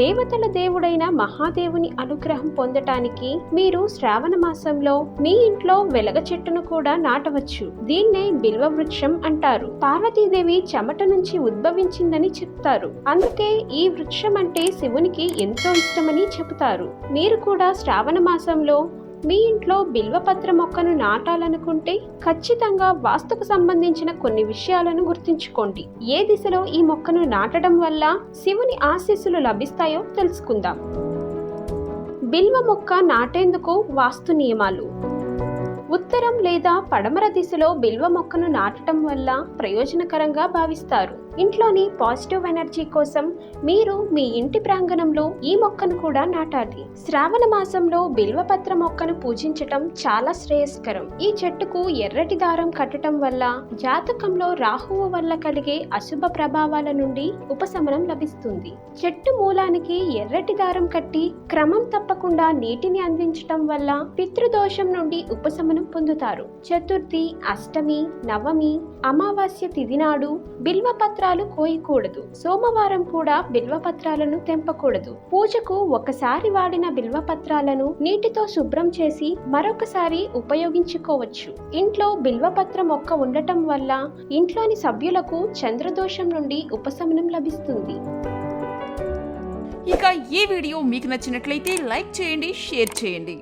దేవతల దేవుడైన మహాదేవుని అనుగ్రహం పొందటానికి మీరు శ్రావణ మాసంలో మీ ఇంట్లో వెలగ చెట్టును కూడా నాటవచ్చు. దీన్నే బిల్వ వృక్షం అంటారు. పార్వతీదేవి చెమట నుంచి ఉద్భవించిందని చెప్తారు. అందుకే ఈ వృక్షం అంటే శివునికి ఎంతో ఇష్టమని చెబుతారు. మీరు కూడా శ్రావణ మాసంలో మీ ఇంట్లో బిల్వపత్ర మొక్కను నాటాలనుకుంటే ఖచ్చితంగా వాస్తుకు సంబంధించిన కొన్ని విషయాలను గుర్తుంచుకోండి. ఏ దిశలో ఈ మొక్కను నాటడం వల్ల శివుని ఆశీస్సులు లభిస్తాయో తెలుసుకుందాం. బిల్వ మొక్క నాటేందుకు వాస్తు నియమాలు. ఉత్తరం లేదా పడమర దిశలో బిల్వ మొక్కను నాటడం వల్ల ప్రయోజనకరంగా భావిస్తారు. ఇంట్లోని పాజిటివ్ ఎనర్జీ కోసం మీరు మీ ఇంటి ప్రాంగణంలో ఈ మొక్కను కూడా నాటాలి. శ్రావణ మాసంలో బిల్వపత్ర మొక్కను పూజించటం చాలా శ్రేయస్కరం. ఈ చెట్టుకు ఎర్రటి దారం కట్టడం వల్ల జాతకంలో రాహువు వల్ల కలిగే అశుభ ప్రభావాల నుండి ఉపశమనం లభిస్తుంది. చెట్టు మూలానికి ఎర్రటి దారం కట్టి క్రమం తప్పకుండా నీటిని అందించటం వల్ల పితృదోషం నుండి ఉపశమనం పొందుతారు. చతుర్థి అష్టమి నవమి అమావాస్య తిథి నాడు బిల్వపత్రాలు కోయకూడదు. సోమవారం కూడా బిల్వపత్రాలను తెంపకూడదు. పూజకు ఒకసారి వాడిన బిల్వపత్రాలను నీటితో శుభ్రం చేసి మరొకసారి ఉపయోగించుకోవచ్చు. ఇంట్లో బిల్వపత్ర మొక్క ఉండటం వల్ల ఇంట్లోని సభ్యులకు చంద్రదోషం నుండి ఉపశమనం లభిస్తుంది. ఇక ఈ వీడియో మీకు నచ్చినట్లయితే లైక్ చేయండి షేర్ చేయండి.